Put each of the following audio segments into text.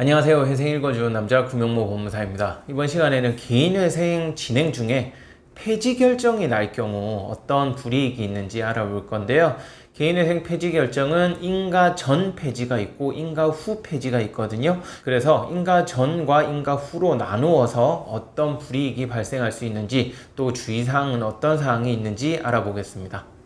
안녕하세요. 회생 읽어주는 남자 구명모 법무사입니다. 이번 시간에는 개인 회생 진행 중에 폐지 결정이 날 경우 어떤 불이익이 있는지 알아볼 건데요. 개인회생 폐지 결정은 인가 전 폐지가 있고 인가 후 폐지가 있거든요. 그래서 인가 전과 인가 후로 나누어서 어떤 불이익이 발생할 수 있는지 또 주의사항은 어떤 사항이 있는지 알아보겠습니다.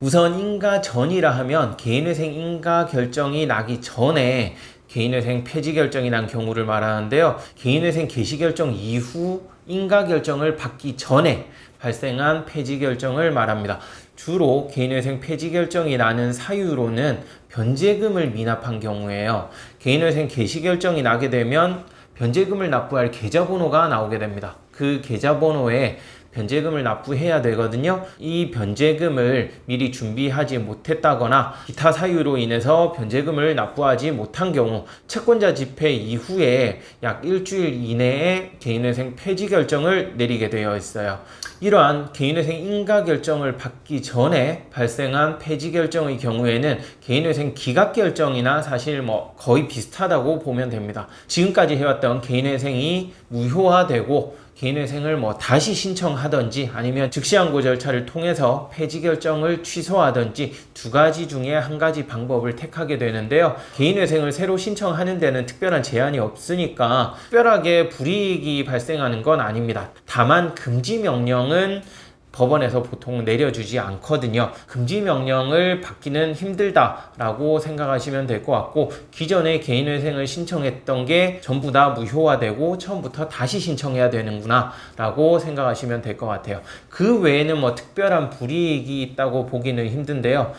우선 인가 전이라 하면 개인회생 인가 결정이 나기 전에 개인회생 폐지 결정이 난 경우를 말하는데요. 개인회생 개시 결정 이후 인가 결정을 받기 전에 발생한 폐지 결정을 말합니다. 주로 개인회생 폐지 결정이 나는 사유로는 변제금을 미납한 경우에요. 개인회생 개시 결정이 나게 되면 변제금을 납부할 계좌번호가 나오게 됩니다. 그 계좌번호에 변제금을 납부해야 되거든요. 이 변제금을 미리 준비하지 못했다거나 기타 사유로 인해서 변제금을 납부하지 못한 경우 채권자 집회 이후에 약 일주일 이내에 개인회생 폐지 결정을 내리게 되어 있어요. 이러한 개인회생 인가 결정을 받기 전에 발생한 폐지 결정의 경우에는 개인회생 기각 결정이나 사실 뭐 거의 비슷하다고 보면 됩니다. 지금까지 해왔던 개인회생이 무효화되고 개인회생을 뭐 다시 신청하든지 아니면 즉시항고 절차를 통해서 폐지 결정을 취소하든지 두 가지 중에 한 가지 방법을 택하게 되는데요. 개인회생을 새로 신청하는 데는 특별한 제한이 없으니까 특별하게 불이익이 발생하는 건 아닙니다. 다만 금지 명령은 법원에서 보통 내려주지 않거든요. 금지 명령을 받기는 힘들다라고 생각하시면 될 것 같고 기존에 개인회생을 신청했던 게 전부 다 무효화되고 처음부터 다시 신청해야 되는구나라고 생각하시면 될 것 같아요. 그 외에는 뭐 특별한 불이익이 있다고 보기는 힘든데요.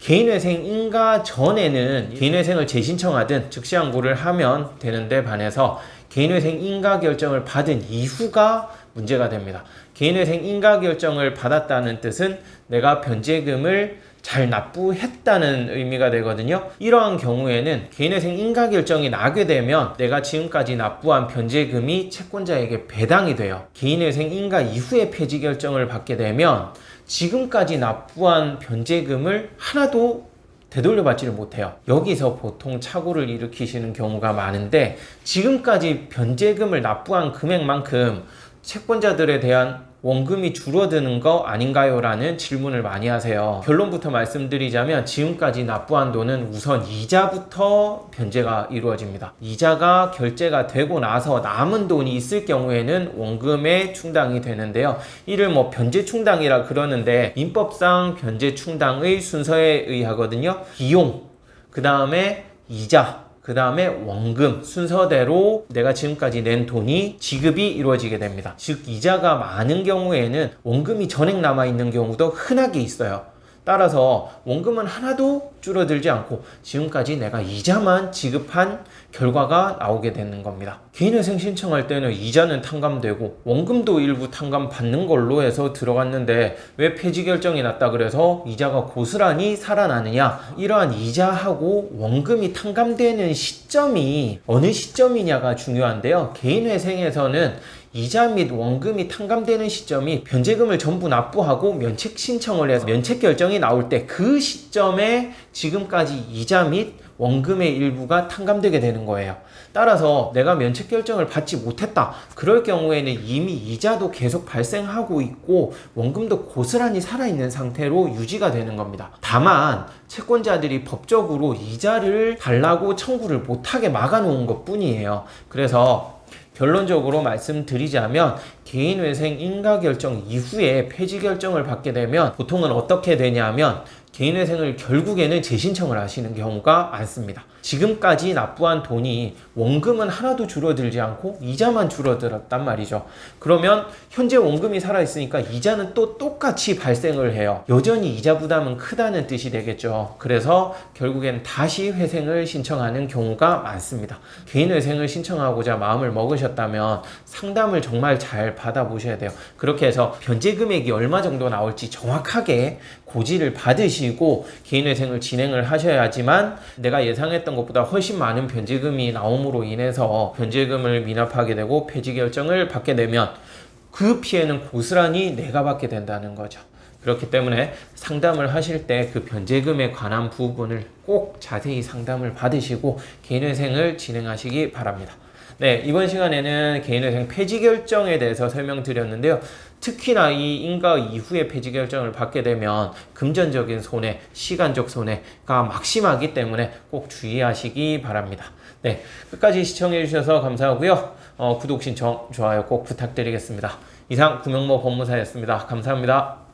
개인회생 인가 전에는 개인회생을 재신청하든 즉시 항고를 하면 되는데 반해서 개인회생 인가 결정을 받은 이후가 문제가 됩니다. 개인회생 인가 결정을 받았다는 뜻은 내가 변제금을 잘 납부했다는 의미가 되거든요. 이러한 경우에는 개인회생 인가 결정이 나게 되면 내가 지금까지 납부한 변제금이 채권자에게 배당이 돼요. 개인회생 인가 이후에 폐지 결정을 받게 되면 지금까지 납부한 변제금을 하나도 되돌려받지를 못해요. 여기서 보통 착오를 일으키시는 경우가 많은데 지금까지 변제금을 납부한 금액만큼 채권자들에 대한 원금이 줄어드는 거 아닌가요? 라는 질문을 많이 하세요. 결론부터 말씀드리자면 지금까지 납부한 돈은 우선 이자부터 변제가 이루어집니다. 이자가 결제가 되고 나서 남은 돈이 있을 경우에는 원금에 충당이 되는데요. 이를 뭐 변제 충당이라 그러는데 민법상 변제 충당의 순서에 의하거든요. 비용, 그 다음에 이자, 그 다음에 원금 순서대로 내가 지금까지 낸 돈이 지급이 이루어지게 됩니다. 즉 이자가 많은 경우에는 원금이 전액 남아 있는 경우도 흔하게 있어요. 따라서 원금은 하나도 줄어들지 않고 지금까지 내가 이자만 지급한 결과가 나오게 되는 겁니다. 개인회생 신청할 때는 이자는 탕감되고 원금도 일부 탕감 받는 걸로 해서 들어갔는데 왜 폐지 결정이 났다 그래서 이자가 고스란히 살아나느냐 이러한 이자하고 원금이 탕감되는 시점이 어느 시점이냐가 중요한데요. 개인회생에서는 이자 및 원금이 탕감되는 시점이 변제금을 전부 납부하고 면책 신청을 해서 면책 결정이 나올 때 그 시점에 지금까지 이자 및 원금의 일부가 탕감되게 되는 거예요. 따라서 내가 면책 결정을 받지 못했다. 그럴 경우에는 이미 이자도 계속 발생하고 있고 원금도 고스란히 살아있는 상태로 유지가 되는 겁니다. 다만 채권자들이 법적으로 이자를 달라고 청구를 못하게 막아놓은 것 뿐이에요. 그래서 결론적으로 말씀드리자면 개인회생 인가 결정 이후에 폐지 결정을 받게 되면 보통은 어떻게 되냐면 개인회생을 결국에는 재신청을 하시는 경우가 많습니다. 지금까지 납부한 돈이 원금은 하나도 줄어들지 않고 이자만 줄어들었단 말이죠. 그러면 현재 원금이 살아있으니까 이자는 또 똑같이 발생을 해요. 여전히 이자 부담은 크다는 뜻이 되겠죠. 그래서 결국엔 다시 회생을 신청하는 경우가 많습니다. 개인회생을 신청하고자 마음을 먹으셨다면 상담을 정말 잘 받아보셔야 돼요. 그렇게 해서 변제 금액이 얼마 정도 나올지 정확하게 고지를 받으시 고 개인회생을 진행을 하셔야지만 내가 예상했던 것보다 훨씬 많은 변제금이 나옴으로 인해서 변제금을 미납하게 되고 폐지 결정을 받게 되면 그 피해는 고스란히 내가 받게 된다는 거죠. 그렇기 때문에 상담을 하실 때 그 변제금에 관한 부분을 꼭 자세히 상담을 받으시고 개인회생을 진행하시기 바랍니다. 네, 이번 시간에는 개인회생 폐지 결정에 대해서 설명드렸는데요. 특히나 이 인가 이후에 폐지 결정을 받게 되면 금전적인 손해, 시간적 손해가 막심하기 때문에 꼭 주의하시기 바랍니다. 네, 끝까지 시청해 주셔서 감사하고요. 어, 구독 신청, 좋아요 꼭 부탁드리겠습니다. 이상 구명모 법무사였습니다. 감사합니다.